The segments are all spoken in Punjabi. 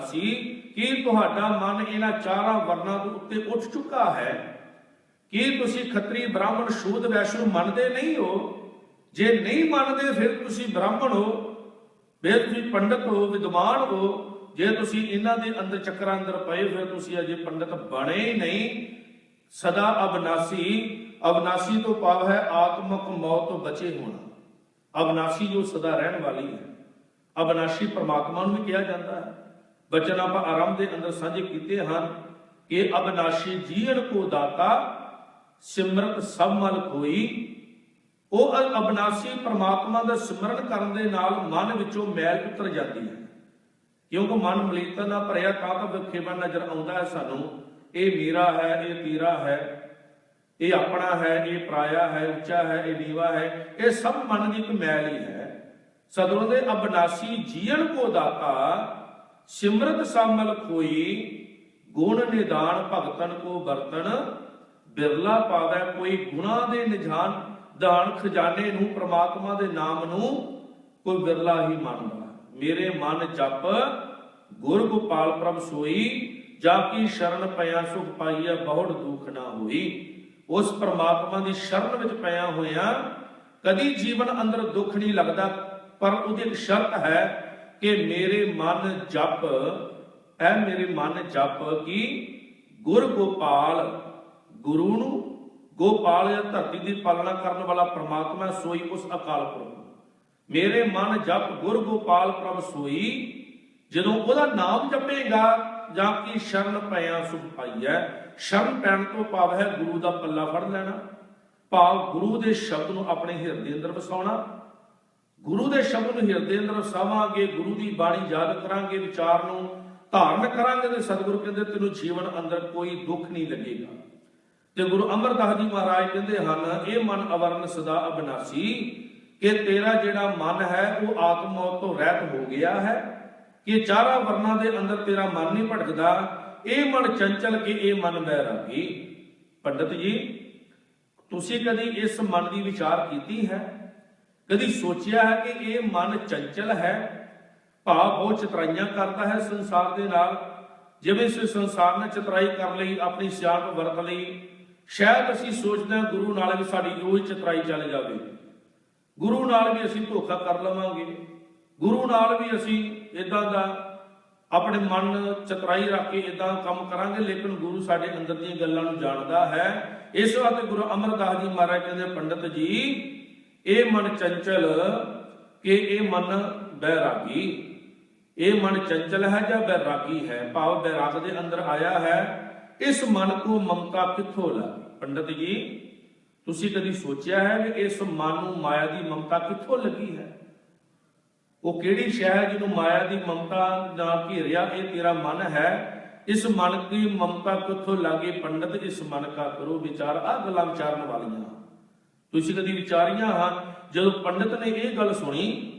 ਅਬਨਾਸੀ ਕੀ ਤੁਹਾਡਾ ਮਨ ਇਹਨਾਂ ਚਾਰਾਂ ਵਰਨਾਂ ਦੇ ਉੱਤੇ ਉੱਠ ਚੁੱਕਾ ਹੈ। ਕੀ ਤੁਸੀਂ ਖੱਤਰੀ ਬ੍ਰਾਹਮਣ ਸ਼ੂਦ ਵੈਸ਼ਨੂ ਮੰਨਦੇ ਨਹੀਂ ਹੋ? ਜੇ ਨਹੀਂ ਮੰਨਦੇ, ਫਿਰ ਤੁਸੀਂ ਬ੍ਰਾਹਮਣ ਹੋ। ਫਿਰ ਤੁਸੀਂ ਪੰਡਤ ਹੋ, ਵਿਦਵਾਨ ਹੋ। ਜੇ ਤੁਸੀਂ ਇਹਨਾਂ ਦੇ ਅੰਦਰ ਚੱਕਰਾਂ ਅੰਦਰ ਪਏ, ਫਿਰ ਤੁਸੀਂ ਅਜੇ ਪੰਡਤ ਬਣੇ ਹੀ ਨਹੀਂ। ਸਦਾ ਅਬਨਾਸੀ ਅਬਨਾਸੀ ਤੋਂ ਭਾਵ ਹੈ ਆਤਮਕ ਮੌਤ ਤੋਂ ਬਚੇ ਹੋਣਾ। ਅਬਨਾਸੀ ਜੋ ਸਦਾ ਰਹਿਣ ਵਾਲੀ ਹੈ। ਅਬਨਾਸ਼ੀ ਪਰਮਾਤਮਾ ਨੂੰ ਵੀ ਕਿਹਾ ਜਾਂਦਾ ਹੈ। ਬਚਨ ਆਪਾਂ ਆਰੰਭ ਦੇ ਅੰਦਰ ਸਾਂਝੇ ਕੀਤੇ ਹਨ ਕਿ ਅਬਨਾਸ਼ੀ ਜੀਵਨ ਕੋ ਦਾਤਾ, ਸਿਮਰਤ ਸਭ ਮਲ ਕੋਈ। ਉਹ ਅਬਨਾਸੀ ਪ੍ਰਮਾਤਮਾ ਦਾ ਸਿਮਰਨ ਕਰਨ ਦੇ ਨਾਲ ਮਨ ਵਿੱਚੋਂ ਮੈਲ ਉਤਰ ਜਾਂਦੀ ਹੈ। ਕਿਉਂਕਿ ਮਨ ਮਲੀਨਤਾ ਨਾਲ ਭਰਿਆ ਤਾਂ ਤਾਂ ਵਿਖੇਵਾ ਨਜ਼ਰ ਆਉਂਦਾ ਹੈ ਸਾਨੂੰ। ਇਹ ਮੇਰਾ ਹੈ, ਇਹ ਤੇਰਾ ਹੈ, ਇਹ ਆਪਣਾ ਹੈ, ਇਹ ਪਰਾਇਆ ਹੈ, ਉੱਚਾ ਹੈ, ਇਹ ਨੀਵਾ ਹੈ, ਇਹ ਸਭ ਮਨ ਦੀ ਇੱਕ ਮੈਲ ਹੀ ਹੈ। ਸਦੋਂ ਦੇ ਅਬਨਾਸੀ ਜੀਵਨ ਕੋ ਦਾਤਾ ਸਿਮਰਤ ਸਾਮਲ ਕੋਈ ਗੁਣ ਨਿਦਾਨ ਭਗਤਨ ਕੋ ਵਰਤਨ, ਬਿਰਲਾ ਪਾਵੈ ਕੋਈ ਗੁਣਾ ਦੇ ਨਿਧਾਨ ਦਾਨ ਖਜ਼ਾਨੇ ਨੂੰ ਪ੍ਰਮਾਤਮਾ ਦੇ ਨਾਮ ਨੂੰ ਕੋਈ ਬਿਰਲਾ ਹੀ ਮੰਨਦਾ। ਮੇਰੇ ਮਨ ਜਪ, ਗੁਰ ਗੋਪਾਲ ਪ੍ਰਭ ਸੋਈ, ਜਾ ਕੀ ਸ਼ਰਨ ਪਿਆ ਸੁਖ ਪਾਈਐ ਬਹੁਤ ਦੁਖ ਨਾ ਹੋਈ। ਉਸ ਪ੍ਰਮਾਤਮਾ ਦੀ ਸ਼ਰਨ ਵਿੱਚ ਪਿਆ ਹੋਇਆ, ਕਦੀ ਜੀਵਨ ਅੰਦਰ ਦੁੱਖ ਨਹੀਂ ਲੱਗਦਾ, ਪਰ ਉਹਦੀ ਇੱਕ ਸ਼ਰਤ ਹੈ ਕਿ ਮੇਰੇ ਮਨ ਜਪ, ਐ ਮੇਰੇ ਮਨ ਜਪ ਕੀ ਗੁਰ ਗੋਪਾਲ, ਗੁਰੂ ਨੂੰ ਗੋਪਾਲ ਜਾਂ ਧਰਤੀ ਦੀ ਪਾਲਣਾ ਕਰਨ ਵਾਲਾ ਪ੍ਰਮਾਤਮਾ ਸੋਈ ਉਸ ਅਕਾਲ ਪੁਰਖ ਮੇਰੇ ਮਨ ਜਪ ਗੁਰ ਗੋਪਾਲ ਪ੍ਰਭ ਸੋਈ, ਜਦੋਂ ਉਹਦਾ ਨਾਮ ਜਪੇਗਾ, ਜਾਂ ਕੀ ਸ਼ਰਨ ਪਿਆ ਸੁਖ ਪਾਈਐ। ਸ਼ਰਨ ਪੈਣ ਤੋਂ ਭਾਵ ਹੈ ਗੁਰੂ ਦਾ ਪੱਲਾ ਫੜ ਲੈਣਾ, ਭਾਵ ਗੁਰੂ ਦੇ ਸ਼ਬਦ ਨੂੰ ਆਪਣੇ ਹਿਰਦੇ ਅੰਦਰ ਵਸਾਉਣਾ ਗੁਰੂ ਦੇ ਸ਼ਬਦ ਨੂੰ ਹਿਰਦੇ ਅੰਦਰ ਵਸਾਵਾਂਗੇ, ਗੁਰੂ ਦੀ ਬਾਣੀ ਯਾਦ ਕਰਾਂਗੇ, ਵਿਚਾਰ ਨੂੰ ਧਾਰਨ ਕਰਾਂਗੇ ਤੇ ਸਤਿਗੁਰੂ ਕਹਿੰਦੇ ਤੈਨੂੰ ਜੀਵਨ ਅੰਦਰ ਕੋਈ ਦੁੱਖ ਨਹੀਂ ਲੱਗੇਗਾ। ਤੇ ਗੁਰੂ ਅਮਰਦਾਸ ਜੀ ਮਹਾਰਾਜ ਕਹਿੰਦੇ ਹਨ, ਇਹ ਮਨ ਅਵਰਨ ਸਦਾ ਅਬਨਾਸੀ ਕਿ ਤੇਰਾ ਜਿਹੜਾ ਮਨ ਹੈ, ਉਹ ਆਤਮ ਮੌਤ ਤੋਂ ਰਹਿਤ ਹੋ ਗਿਆ ਹੈ। ਕਿ ਚਾਰਾਂ ਵਰਨਾਂ ਦੇ ਅੰਦਰ ਤੇਰਾ ਮਨ ਨਹੀਂ ਭਟਕਦਾ, ਇਹ ਮਨ ਚੰਚਲ ਕਿ ਇਹ ਮਨ ਬੈਰਾਗੀ ਪੰਡਤ ਜੀ, ਤੁਸੀਂ ਕਦੀ ਇਸ ਮਨ ਦੀ ਵਿਚਾਰ ਕੀਤੀ ਹੈ? ਕਦੀ ਸੋਚਿਆ ਹੈ ਕਿ ਇਹ ਮਨ ਚੰਚਲ ਹੈ? ਭਾਵ ਬਹੁਤ ਚਤਰਾਈਆਂ ਕਰਦਾ ਹੈ ਸੰਸਾਰ ਦੇ ਨਾਲ। ਜਿਵੇਂ ਇਸ ਸੰਸਾਰ ਨੇ ਚਤਰਾਈ ਕਰ ਲਈ, ਆਪਣੀ ਸਿਆਣਪ ਵਰਤ ਲਈ। ਸ਼ਾਇਦ ਅਸੀਂ ਸੋਚਦੇ ਹਾਂ ਗੁਰੂ ਨਾਲ ਵੀ ਸਾਡੀ ਉਹੀ ਚਤਰਾਈ ਚੱਲ ਜਾਵੇ। ਗੁਰੂ ਨਾਲ ਵੀ ਅਸੀਂ ਧੋਖਾ ਕਰ ਲਵਾਂਗੇ। ਗੁਰੂ ਨਾਲ ਵੀ ਅਸੀਂ ਇਦਾਂ ਦਾ ਆਪਣੇ ਮਨ ਚਤਰਾਈ ਰੱਖ ਕੇ ਇਦਾਂ ਕੰਮ ਕਰਾਂਗੇ, ਲੇਕਿਨ ਗੁਰੂ ਸਾਡੇ ਅੰਦਰ ਦੀਆਂ ਗੱਲਾਂ ਨੂੰ ਜਾਣਦਾ ਹੈ। ਇਸ ਵਾਸਤੇ ਗੁਰੂ ਅਮਰਦਾਸ ਜੀ ਮਹਾਰਾਜ ਕਹਿੰਦੇ ਪੰਡਤ ਜੀ ਇਹ ਮਨ ਚੰਚਲ, ਕਿ ਇਹ ਮਨ ਬੈਰਾਗੀ। ਇਹ ਮਨ ਚੰਚਲ ਹੈ ਜਾਂ ਬੈਰਾਗੀ ਹੈ? ਭਾਵ ਬੈਰਾਗ ਦੇ ਅੰਦਰ ਆਇਆ ਹੈ, ਇਸ ਮਨ ਕੋ ਮਮਤਾ ਕਿੱਥੋਂ ਲੱਗੀ ਪੰਡਤ ਜੀ, ਤੁਸੀਂ ਕਦੀ ਸੋਚਿਆ ਹੈ ਕਿ ਇਸ ਮਨ ਨੂੰ ਮਾਇਆ ਦੀ ਮਮਤਾ ਕਿੱਥੋਂ ਲੱਗੀ ਹੈ? ਉਹ ਕਿਹੜੀ ਸ਼ੈ ਜਿਹਨੂੰ ਮਾਇਆ ਦੀ ਮਮਤਾ ਨਾਲ ਘੇਰਿਆ? ਇਹ ਤੇਰਾ ਮਨ ਹੈ। ਇਸ ਮਨ ਦੀ ਮਮਤਾ ਕਿੱਥੋਂ ਲੱਗੀ? ਪੰਡਤ, ਇਸ ਮਨ ਕਾ ਕਰੋ ਵਿਚਾਰ। ਆ ਗੱਲਾਂ ਵਿਚਾਰਨ ਵਾਲੀਆਂ। ਤੁਸੀਂ ਕਦੀ ਵਿਚਾਰੀਆਂ ਹਾਂ, ਜਦੋਂ ਪੰਡਤ ਨੇ ਇਹ ਗੱਲ ਸੁਣੀ,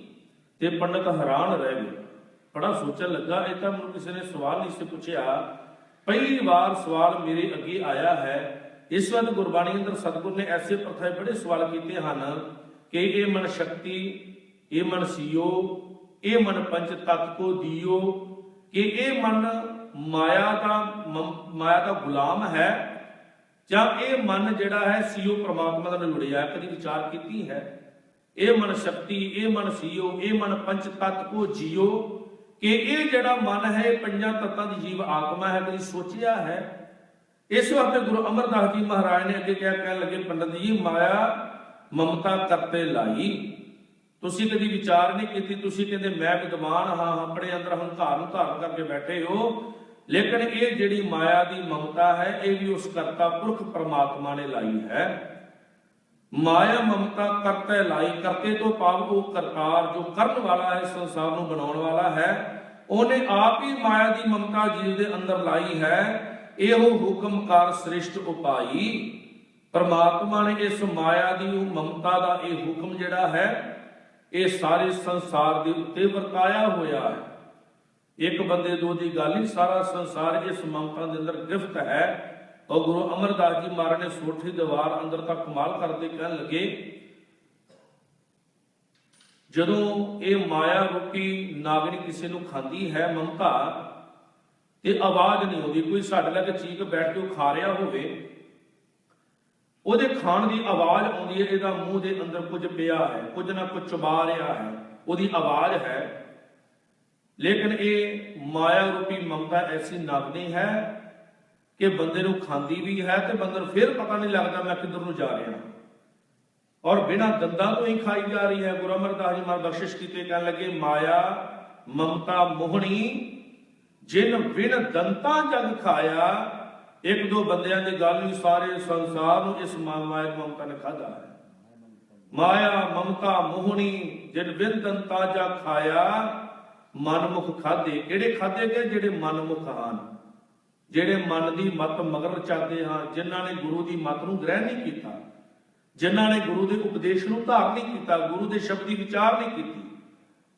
ਤੇ ਪੰਡਤ ਹੈਰਾਨ ਰਹਿ ਗਏ। ਬੜਾ ਸੋਚਣ ਲੱਗਾ, ਇਹ ਤਾਂ ਮੈਨੂੰ ਕਿਸੇ ਨੇ ਸਵਾਲ ਨਹੀਂ ਸੀ ਪੁੱਛਿਆ। ਪਹਿਲੀ ਵਾਰ ਸਵਾਲ ਮੇਰੇ ਅੱਗੇ ਆਇਆ ਹੈ। ਇਸ ਵਕਤ ਗੁਰਬਾਣੀ ਅੰਦਰ ਸਤਿਗੁਰ ਨੇ ਐਸੇ ਪ੍ਰਥਾਏ ਬੜੇ ਸਵਾਲ ਕੀਤੇ ਹਨ ਕਿ ਇਹ ਮਨ ਸ਼ਕਤੀ, ਇਹ ਮਨ ਸੀਓ, ਇਹ ਮਨ ਪੰਚ ਤਤ ਕੋ ਦਿਓ, ਕਿ ਇਹ ਮਨ ਮਾਇਆ ਦਾ ਮਾਇਆ ਦਾ ਗੁਲਾਮ ਹੈ। ਜਾਂ ਇਹ ਮਨ ਜਿਹੜਾ ਹੈ, ਸੀਓ ਪ੍ਰਮਾਤਮਾ ਨਾਲ ਜੁੜਿਆ ਹੈ, ਕਦੀ ਵਿਚਾਰ ਕੀਤੀ ਹੈ? ਇਹ ਮਨ ਸ਼ਕਤੀ, ਇਹ ਮਨ ਸੀਓ, ਇਹ ਮਨ ਪੰਚ ਤਤ ਕੋ ਜੀਓ, ਕਿ ਇਹ ਜਿਹੜਾ ਮਨ ਹੈ, ਇਹ ਪੰਜਾਂ ਤੱਤਾਂ ਦੀ ਜੀਵ ਆਤਮਾ ਹੈ, ਕਦੀ ਸੋਚਿਆ ਹੈ? ਇਸ ਵਾਸਤੇ ਗੁਰੂ ਅਮਰਦਾਸ ਜੀ ਮਹਾਰਾਜ ਨੇ ਅੱਗੇ ਕਿਹਾ, ਕਹਿਣ ਲੱਗੇ, ਪੰਡਤ ਜੀ, ਮਾਇਆ ਮਮਤਾ ਕਰਤੇ ਲਾਈ। ਤੁਸੀਂ ਕਦੀ ਵਿਚਾਰ ਨਹੀਂ ਕੀਤੀ, ਤੁਸੀਂ ਕਹਿੰਦੇ, ਮੈਂ ਵਿਦਵਾਨ ਹਾਂ, ਆਪਣੇ ਅੰਦਰ ਹੰਕਾਰ ਨੂੰ ਧਾਰਨ ਕਰਕੇ ਬੈਠੇ ਹੋ। ਲੇਕਿਨ ਇਹ ਜਿਹੜੀ ਮਾਇਆ ਦੀ ਮਮਤਾ ਹੈ, ਇਹ ਵੀ ਉਸ ਕਰਤਾ ਪੁਰਖ ਪਰਮਾਤਮਾ ਨੇ ਲਾਈ ਹੈ। ਮਾਇਆ ਮਮਤਾ ਕਰਤੇ ਲਾਈ, ਕਰਤੇ ਤੋਂ ਭਾਵ ਉਹ ਕਰਤਾਰ ਜੋ ਕਰਨ ਵਾਲਾ ਹੈ, ਸੰਸਾਰ ਨੂੰ ਬਣਾਉਣ ਵਾਲਾ ਹੈ, ਉਹਨੇ ਆਪ ਹੀ ਮਾਇਆ ਦੀ ਮਮਤਾ ਜੀਵ ਦੇ ਅੰਦਰ ਲਾਈ ਹੈ। ਇਹੋ ਹੁਕਮਕਾਰ ਸ੍ਰਿਸ਼ਟ ਉਪਾਈ। ਪਰਮਾਤਮਾ ਨੇ ਇਸ ਮਾਇਆ ਦੀ ਉਹ ਮਮਤਾ ਦਾ ਇਹ ਹੁਕਮ ਜਿਹੜਾ ਹੈ, ਇਹ ਸਾਰੇ ਸੰਸਾਰ ਦੇ ਉੱਤੇ ਵਰਤਾਇਆ ਹੋਇਆ ਹੈ। ਇੱਕ ਬੰਦੇ ਦੋ ਦੀ ਗੱਲ ਨਹੀਂ ਸਾਰਾ ਸੰਸਾਰ ਇਸ ਮਮਤਾ ਦੇ ਅੰਦਰ ਗ੍ਰਿਫਤ ਹੈ। ਉਹ ਗੁਰੂ ਅਮਰਦਾਸ ਜੀ ਮਹਾਰਾਜ ਨੇ ਸੋਠੀ ਦੀਵਾਰ ਅੰਦਰ ਤੱਕ ਕਮਾਲ ਕਰਦੇ ਕਹਿਣ ਲੱਗੇ। ਜਦੋਂ ਇਹ ਮਾਇਆ ਰੂਪੀ ਨਾਗਣੀ ਕਿਸੇ ਨੂੰ ਖਾਂਦੀ ਹੈ ਮਮਤਾ, ਤੇ ਆਵਾਜ਼ ਨਹੀਂ ਆਉਂਦੀ, ਕੋਈ ਸਾਡੇ ਲੱਗ ਚੀਕ ਬੈਠ ਕੇ ਖਾ ਰਿਹਾ ਹੋਵੇ, ਉਹਦੇ ਖਾਣ ਦੀ ਆਵਾਜ਼ ਆਉਂਦੀ ਹੈ, ਇਹਦਾ ਮੂੰਹ ਦੇ ਅੰਦਰ ਕੁਝ ਪਿਆ ਹੈ, ਕੁਝ ਨਾ ਕੁਝ ਚਬਾ ਰਿਹਾ ਹੈ, ਉਹਦੀ ਆਵਾਜ਼ ਹੈ। ਲੇਕਿਨ ਇਹ ਮਾਇਆ ਰੂਪੀ ਮਮਤਾ ਐਸੀ ਨਗਨੀ ਹੈ ਕਿ ਬੰਦੇ ਨੂੰ ਖਾਂਦੀ ਵੀ ਹੈ ਤੇ ਬੰਦੇ ਨੂੰ ਫਿਰ ਪਤਾ ਨਹੀਂ ਲੱਗਦਾ ਮੈਂ ਕਿੱਧਰ ਨੂੰ ਜਾ ਰਿਹਾ। ਔਰ ਬਿਨਾਂ ਦੰਦਾਂ ਤੋਂ ਹੀ ਖਾਈ ਜਾ ਰਹੀ ਹੈ। ਗੁਰੂ ਅਮਰਦਾਸ ਜੀ ਮਹਾਰਾਜ ਬਖਸ਼ਿਸ਼ ਕੀਤੇ, ਕਹਿਣ ਲੱਗੇ, ਮਾਇਆ, ਮਮਤਾ, ਮੋਹਣੀ, ਜਿਨ ਬਿਨ ਦੰਤਾਂ ਜਗ ਖਾਇਆ, ਇੱਕ ਦੋ ਬੰਦਿਆਂ ਦੀ ਗੱਲ ਨਹੀਂ ਸਾਰੇ ਸੰਸਾਰ ਨੂੰ ਇਸ ਮਾ- ਮਾਇਆ ਮਮਤਾ ਨੇ ਖਾਦਾ ਹੈ। ਮਾਇਆ, ਮਮਤਾ, ਮੋਹਣੀ, ਜਿਨ ਬਿਨ ਦੰਤਾਂ ਜਗ ਖਾਇਆ ਮਨਮੁਖ ਖਾਦੇ ਕਿਹੜੇ ਖਾਦੇ ਗਏ? ਜਿਹੜੇ ਮਨਮੁਖ ਹਨ। ਜਿਹੜੇ ਮਨ ਦੀ ਮਤ ਮਗਰ ਚਾਹਦੇ ਹਾਂ ਜਿਨ੍ਹਾਂ ਨੇ ਗੁਰੂ ਦੀ ਮਤ ਨੂੰ ਗ੍ਰਹਿਣ ਨਹੀਂ ਕੀਤਾ। ਜਿਨ੍ਹਾਂ ਨੇ ਗੁਰੂ ਦੇ ਉਪਦੇਸ਼ ਨੂੰ ਧਾਰਨ ਨਹੀਂ ਕੀਤਾ, ਗੁਰੂ ਦੇ ਸ਼ਬਦੀ ਵਿਚਾਰ ਨਹੀਂ ਕੀਤੀ।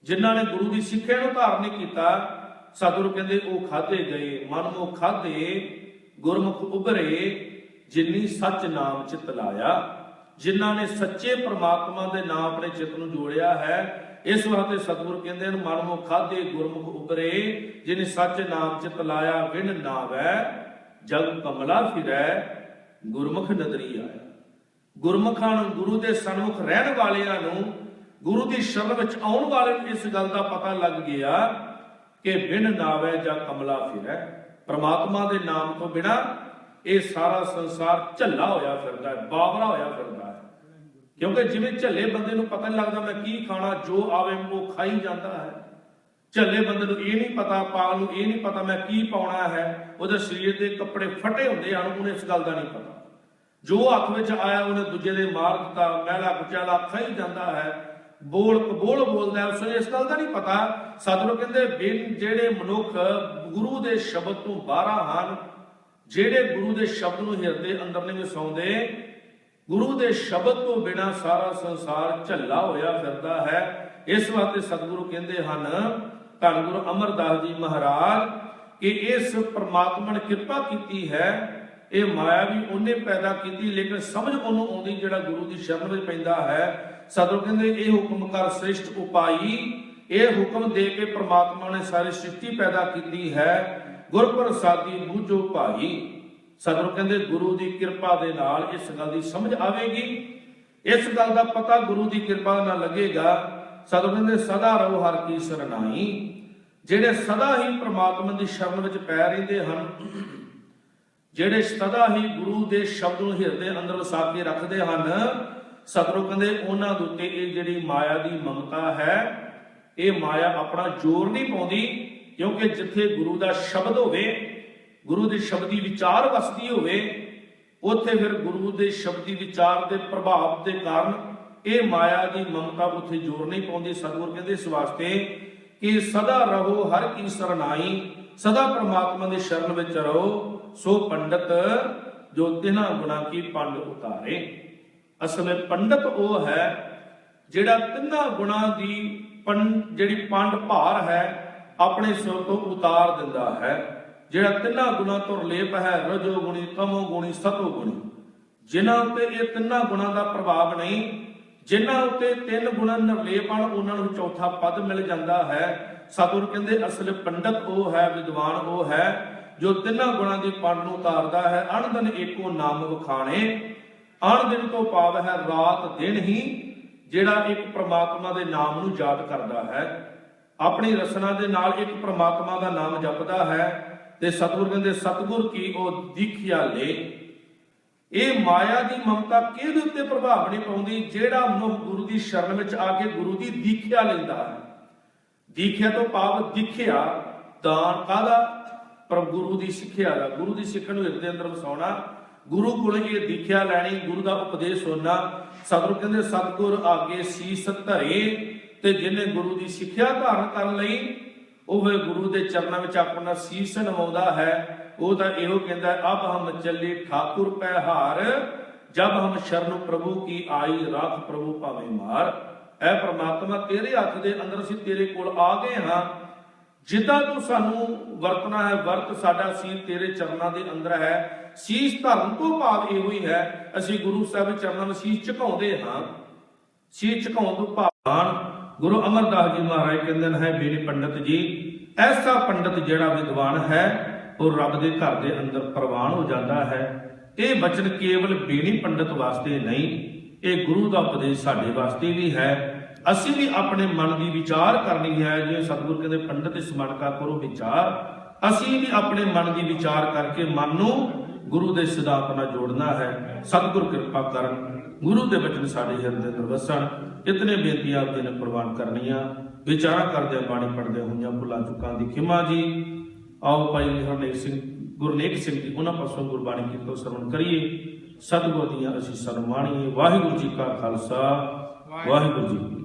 ਜਿਨ੍ਹਾਂ ਨੇ ਗੁਰੂ ਦੀ ਸਿੱਖਿਆ ਨੂੰ ਧਾਰਨ ਨਹੀਂ ਕੀਤਾ, ਸਤਿਗੁਰੂ ਕਹਿੰਦੇ, ਉਹ ਖਾਦੇ ਗਏ। ਮਨਮੁਖ ਖਾਦੇ ਗੁਰਮੁਖ ਉਭਰੇ, ਜਿਨੀ ਸੱਚ ਨਾਮ ਚਿਤ ਲਾਇਆ। ਜਿਨ੍ਹਾਂ ਨੇ ਸੱਚੇ ਪ੍ਰਮਾਤਮਾ ਦੇ ਨਾਮ ਆਪਣੇ ਚਿੱਤ ਨੂੰ ਜੋੜਿਆ ਹੈ ਇਸ ਵਾਸਤੇ ਸਤਿਗੁਰੂ ਕਹਿੰਦੇ ਹਨ ਮਨਮੁਖ ਖਾਦੇ ਗੁਰਮੁਖ ਉਭਰੇ ਜਿਨੇ ਸੱਚ ਨਾਮ ਚਿਤ ਲਾਇਆ, ਵਿਣ ਨਾਵੈ, ਜਗ ਕਮਲਾ ਫਿਰੈ, ਗੁਰਮੁਖ ਨਦਰੀ ਆਇਆ। ਗੁਰਮੁਖਾਂ ਨੂੰ, ਗੁਰੂ ਦੇ ਸਨਮੁਖ ਰਹਿਣ ਵਾਲਿਆਂ ਨੂੰ, ਗੁਰੂ ਦੀ ਸ਼ਰਨ ਵਿੱਚ ਆਉਣ ਵਾਲੇ ਨੂੰ ਇਸ ਗੱਲ ਦਾ ਪਤਾ ਲੱਗ ਗਿਆ ਕਿ ਬਿਨ ਨਾਵੇ ਜਾਂ ਕਮਲਾ ਫਿਰੈ। ਪ੍ਰਮਾਤਮਾ ਦੇ ਨਾਮ ਤੋਂ ਬਿਨਾ ਇਹ ਸਾਰਾ ਸੰਸਾਰ ਝੱਲਾ ਹੋਇਆ ਫਿਰਦਾ ਹੈ ਬਾਵਰਾ ਹੋਇਆ ਫਿਰਦਾ ਹੈ। ਕਿਉਂਕਿ ਜਿਵੇਂ ਝੱਲੇ ਬੰਦੇ ਨੂੰ ਪਤਾ ਨਹੀਂ ਲੱਗਦਾ ਮੈਂ ਕੀ ਖਾਣਾ ਜੋ ਆਵੇ ਉਹ ਖਾਈ ਜਾਂਦਾ ਹੈ। ਝੱਲੇ ਬੰਦੇ ਨੂੰ ਇਹ ਨਹੀਂ ਪਤਾ ਪਾਲ ਨੂੰ ਇਹ ਨਹੀਂ ਪਤਾ ਮੈਂ ਕੀ ਪਾਉਣਾ ਹੈ। ਉਹਦੇ ਸਰੀਰ ਦੇ ਕੱਪੜੇ ਫਟੇ ਹੁੰਦੇ ਹਨ ਉਹਨੂੰ ਇਸ ਗੱਲ ਦਾ ਨਹੀਂ ਪਤਾ। ਜੋ ਹੱਥ ਵਿੱਚ ਆਇਆ ਉਹਨੇ ਦੂਜੇ ਦੇ ਮਾਰ ਦਿੱਤਾ ਮਹਿਲਾ ਕੁਚਾਲਾ ਖਾਈ ਜਾਂਦਾ ਹੈ। ਬੋਲ ਕਬੋਲ ਬੋਲਦਾ ਹੈ, ਉਸ ਨੂੰ ਇਸ ਗੱਲ ਦਾ ਨਹੀਂ ਪਤਾ। ਸਤਿਗੁਰੂ ਕਹਿੰਦੇ ਬਿਨ ਜਿਹੜੇ ਮਨੁੱਖ ਗੁਰੂ ਦੇ ਸ਼ਬਦ ਤੋਂ ਬਾਹਰ ਹਨ ਜਿਹੜੇ ਗੁਰੂ ਦੇ ਸ਼ਬਦ ਨੂੰ ਹਿਰਦੇ ਅੰਦਰ ਨਹੀਂ ਵਸਾਉਂਦੇ ਗੁਰੂ ਦੇ ਸ਼ਬਦ ਤੋਂ ਬਿਨਾ ਸਾਰਾ ਸੰਸਾਰ ਝੱਲਾ ਹੋਇਆ ਫਿਰਦਾ ਹੈ। ਇਸ ਵਾਸਤੇ ਸਤਿਗੁਰੂ ਕਹਿੰਦੇ ਹਨ, ਧੰਨ ਗੁਰੂ ਅਮਰਦਾਸ ਜੀ ਮਹਾਰਾਜ, ਕਿ ਇਸ ਪ੍ਰਮਾਤਮਾ ਨੇ ਕਿਰਪਾ ਕੀਤੀ ਹੈ। ਇਹ ਮਾਇਆ ਵੀ ਉਹਨੇ ਪੈਦਾ ਕੀਤੀ, ਲੇਕਿਨ ਸਮਝ ਉਹਨੂੰ ਆਉਂਦੀ ਜਿਹੜਾ ਗੁਰੂ ਦੀ ਸ਼ਰਨ ਵਿੱਚ ਪੈਂਦਾ ਹੈ। ਸਤਿਗੁਰੂ ਕਹਿੰਦੇ, ਇਹ ਹੁਕਮ ਕਰ ਸ੍ਰਿਸ਼ਟ ਉਪਾਈ। ਇਹ ਹੁਕਮ ਦੇ ਕੇ ਪ੍ਰਮਾਤਮਾ ਨੇ ਸਾਰੀ ਸ੍ਰਿਸ਼ਟੀ ਪੈਦਾ ਕੀਤੀ ਹੈ। ਗੁਰ ਪ੍ਰਸਾਦੀ ਬੂਝੋ ਭਾਈ। ਸਤਿਗੁਰੂ ਕਹਿੰਦੇ ਗੁਰੂ ਦੀ ਕਿਰਪਾ ਦੇ ਨਾਲ ਇਸ ਗੱਲ ਦੀ ਸਮਝ ਆਵੇਗੀ। ਇਸ ਗੱਲ ਦਾ ਪਤਾ ਗੁਰੂ ਦੀ ਕਿਰਪਾ ਨਾਲ ਲੱਗੇਗਾ। ਸਤਿਗੁਰੂ ਕਹਿੰਦੇ, ਸਦਾ ਰਹੋ ਹਰ ਕੀ ਸਰਨਾਈ ਜਿਹੜੇ ਸਦਾ ਹੀ ਪ੍ਰਮਾਤਮਾ ਦੀ ਸ਼ਰਨ ਵਿੱਚ ਪੈ ਰਹਿੰਦੇ ਹਨ, ਜਿਹੜੇ ਸਦਾ ਹੀ ਗੁਰੂ ਦੇ ਸ਼ਬਦ ਨੂੰ ਹਿਰਦੇ ਅੰਦਰ ਵਸਾ ਕੇ ਰੱਖਦੇ ਹਨ, ਸਤਿਗੁਰੂ ਕਹਿੰਦੇ, ਉਹਨਾਂ ਦੇ ਉੱਤੇ ਇਹ ਜਿਹੜੀ ਮਾਇਆ ਦੀ ਮਮਤਾ ਹੈ, ਇਹ ਮਾਇਆ ਆਪਣਾ ਜ਼ੋਰ ਨਹੀਂ ਪਾਉਂਦੀ, ਕਿਉਂਕਿ ਜਿੱਥੇ ਗੁਰੂ ਦਾ ਸ਼ਬਦ ਹੋਵੇ ਗੁਰੂ ਦੇ ਸ਼ਬਦੀ ਵਿਚਾਰ ਵਸਦੀ ਹੋਵੇ, ਉੱਥੇ ਫਿਰ ਗੁਰੂ ਦੇ ਸ਼ਬਦੀ ਵਿਚਾਰ ਦੇ ਪ੍ਰਭਾਵ ਦੇ ਕਾਰਨ ਇਹ ਮਾਇਆ ਦੀ ਮਮਤਾ ਉੱਥੇ ਜ਼ੋਰ ਨਹੀਂ ਪਾਉਂਦੀ। ਸਤਿਗੁਰ ਕਹਿੰਦੇ, ਇਸ ਵਾਸਤੇ ਕਿ ਸਦਾ ਰਹੋ, ਹਰ ਕੀ ਸਰਨਾਈ, ਸਦਾ ਪ੍ਰਮਾਤਮਾ ਦੇ ਸ਼ਰਨ ਵਿੱਚ ਰਹੋ, ਸੋ ਪੰਡਤ ਜੋ ਤਿਨਾ ਗੁਣਾ ਕੀ ਪੰਡ ਉਤਾਰੇ। ਅਸਲ ਵਿੱਚ ਪੰਡਤ ਉਹ ਹੈ ਜਿਹੜਾ ਤਿੰਨਾਂ ਗੁਣਾ ਦੀ ਪੰ ਜਿਹੜੀ ਪੰਡ ਭਾਰ ਹੈ, ਆਪਣੇ ਸਿਰ ਤੋਂ ਉਤਾਰ ਦਿੰਦਾ ਹੈ। ਜਿਹੜਾ ਤਿੰਨਾਂ ਗੁਣਾ ਤੋਂ ਲੇਪ ਹੈ, ਰਜੋ ਗੁਣੀ ਤਮੋ ਗੁਣੀ, ਸਤੋ ਗੁਣੀ। ਜਿਨ੍ਹਾਂ ਉੱਤੇ ਇਹ ਤਿੰਨਾਂ ਗੁਣਾਂ ਦਾ ਪ੍ਰਭਾਵ ਨਹੀਂ, ਜਿਨ੍ਹਾਂ ਉੱਤੇ ਤਿੰਨ ਗੁਣ ਨਿਰਲੇਪ ਹਨ, ਉਹਨਾਂ ਨੂੰ ਚੌਥਾ ਪਦ ਮਿਲ ਜਾਂਦਾ ਹੈ। ਸਤਿਗੁਰ ਕਹਿੰਦੇ, ਅਸਲ ਪੰਡਤ ਉਹ ਹੈ, ਵਿਦਵਾਨ ਉਹ ਹੈ, ਜੋ ਤਿੰਨਾਂ ਗੁਣਾਂ ਦੀ ਪੰਡ ਨੂੰ ਉਤਾਰਦਾ ਹੈ। ਅਣਦਨ ਏਕੋ ਨਾਮ ਵਿਖਾਣੇ ਅਣ ਦਿਨ ਤੋਂ ਪਾਵ ਹੈ ਰਾਤ ਦਿਨ ਹੀ, ਜਿਹੜਾ ਇੱਕ ਪ੍ਰਮਾਤਮਾ ਦੇ ਨਾਮ ਨੂੰ ਯਾਦ ਕਰਦਾ ਹੈ। ਆਪਣੀ ਰਸਨਾ ਦੇ ਨਾਲ ਇੱਕ ਪ੍ਰਮਾਤਮਾ ਦਾ ਨਾਮ ਜਪਦਾ ਹੈ। ਤੇ ਸਤਿਗੁਰ ਕਹਿੰਦੇ, ਸਤਿਗੁਰ ਕੀ ਉਹ ਦੀਖਿਆ ਲੈ? ਇਹ ਮਾਇਆ ਦੀ ਮਮਤਾ ਕਿਹਦੇ ਉੱਤੇ ਪ੍ਰਭਾਵ ਨਹੀਂ ਪਾਉਂਦੀ? ਜਿਹੜਾ ਮਨੁੱਖ ਗੁਰੂ ਦੀ ਸ਼ਰਨ ਵਿੱਚ ਆ ਕੇ ਗੁਰੂ ਦੀ ਦੀਖਿਆ ਲੈਂਦਾ ਹੈ। ਦੀਖਿਆ ਤੋਂ ਭਾਵ ਦਿਖਿਆ, ਦਾਨ ਕਾਦਾ ਪਰ ਗੁਰੂ ਦੀ ਸਿੱਖਿਆ ਦਾ। ਗੁਰੂ ਦੀ ਸਿੱਖਿਆ ਨੂੰ ਹਿਰਦੇ ਅੰਦਰ ਵਸਾਉਣਾ। ਗੁਰੂ ਕੋਲ ਇਹ ਦੀਖਿਆ ਲੈਣੀ, ਗੁਰੂ ਦਾ ਉਪਦੇਸ਼ ਸੁਣਨਾ ਸਤਿਗੁਰ ਕਹਿੰਦੇ, ਸਤਿਗੁਰ ਆਗੇ ਸੀਸ ਧਰੇ ਤੇ ਜਿਹਨੇ ਗੁਰੂ ਦੀ ਸਿੱਖਿਆ ਧਾਰਨ ਕਰ ਲਈ ਉਹ ਫਿਰ ਗੁਰੂ ਦੇ ਚਰਨਾਂ ਵਿੱਚ ਆਪਣਾ ਸੀਸ ਨਵਾਉਂਦਾ ਹੈ। ਉਹ ਤਾਂ ਇਹੋ ਕਹਿੰਦਾ ਅਬ ਹਮ ਚੱਲੇ ਠਾਕੁਰ ਪੈ ਹਾਰ, ਜਬ ਹਮ ਸ਼ਰਨ ਪ੍ਰਭੂ ਕੀ ਆਈ ਰਾਖ ਪ੍ਰਭੂ ਭਾਵੇਂ ਮਾਰ। ਐ ਪ੍ਰਮਾਤਮਾ ਤੇਰੇ ਹੱਥ ਦੇ ਅੰਦਰ ਅਸੀਂ ਤੇਰੇ ਕੋਲ ਆ ਗਏ ਹਾਂ। ਜਿੱਦਾਂ ਤੂੰ ਸਾਨੂੰ ਵਰਤਣਾ ਹੈ, ਵਰਤ ਸਾਡਾ ਸੀਸ ਤੇਰੇ ਚਰਨਾਂ ਦੇ ਅੰਦਰ ਹੈ। ਸੀਸ ਧਰਮ ਤੋਂ ਭਾਵ ਇਹੋ ਹੀ ਹੈ, ਅਸੀਂ ਗੁਰੂ ਸਾਹਿਬ ਦੇ ਚਰਨਾਂ ਨੂੰ ਸੀਸ ਝੁਕਾਉਂਦੇ ਹਾਂ। ਸੀਸ ਝੁਕਾਉਣ ਤੋਂ ਭਾਵ ਗੁਰੂ ਅਮਰਦਾਸ ਜੀ ਮਹਾਰਾਜ ਕਹਿੰਦੇ ਨੇ, ਹੈ ਮੇਰੇ ਪੰਡਤ ਜੀ, ਐਸਾ ਪੰਡਤ ਜਿਹੜਾ ਵਿਦਵਾਨ ਹੈ, ਉਹ ਰੱਬ ਦੇ ਘਰ ਦੇ ਅੰਦਰ ਪ੍ਰਵਾਨ ਹੋ ਜਾਂਦਾ ਹੈ। ਇਹ ਬਚਨ ਕੇਵਲ ਬੇਣੀ ਪੰਡਤ ਵਾਸਤੇ ਨਹੀਂ, ਇਹ ਗੁਰੂ ਦਾ ਉਪਦੇਸ਼ ਸਾਡੇ ਵਾਸਤੇ ਵੀ ਹੈ। ਅਸੀਂ ਵੀ ਆਪਣੇ ਮਨ ਦੀ ਵਿਚਾਰ ਕਰਨੀ ਹੈ ਜੇ ਸਤਿਗੁਰ ਕਹਿੰਦੇ, ਪੰਡਤ ਇਸ ਮਨ ਕਾ ਕਰੋ ਵਿਚਾਰ। ਅਸੀਂ ਵੀ ਆਪਣੇ ਮਨ ਦੀ ਵਿਚਾਰ ਕਰਕੇ ਮਨ ਨੂੰ ਗੁਰੂ ਦੇ ਸਿਧਾਂਤ ਨਾਲ ਜੋੜਨਾ ਹੈ। ਸਤਿਗੁਰ ਕਿਰਪਾ ਕਰਨ। ਗੁਰੂ ਦੇ ਬਚਨ ਸਾਡੇ ਹਿਰਦੇ ਅੰਦਰ ਵਸਣ। ਇਤਨੇ ਬੇਨਤੀਆਂ ਆਪ ਜੀ ਨੇ ਪ੍ਰਵਾਨ ਕਰਨੀਆਂ। ਵਿਚਾਰਾ ਕਰਦੇ, ਬਾਣੀ ਪੜਦੇ ਹੋਈਆਂ ਭੁੱਲਾਂ ਚੁੱਕਾਂ ਦੀ ਖਿਮਾ ਜੀ। ਆਓ ਭਾਈ ਹਰਨੇਕ ਸਿੰਘ, ਗੁਰਨੇਕ ਸਿੰਘ ਜੀ, ਉਹਨਾਂ ਪਾਸੋਂ ਗੁਰਬਾਣੀ ਕੀਰਤਨ ਸਰਵਣ ਕਰੀਏ। ਸਤਿਗੁਰ ਦੀਆਂ ਅਸੀਸਾਂ ਨੂੰ ਸਨਮਾਨੀਏ ਵਾਹਿਗੁਰੂ ਜੀ ਕਾ ਖਾਲਸਾ। ਵਾਹਿਗੁਰੂ ਜੀ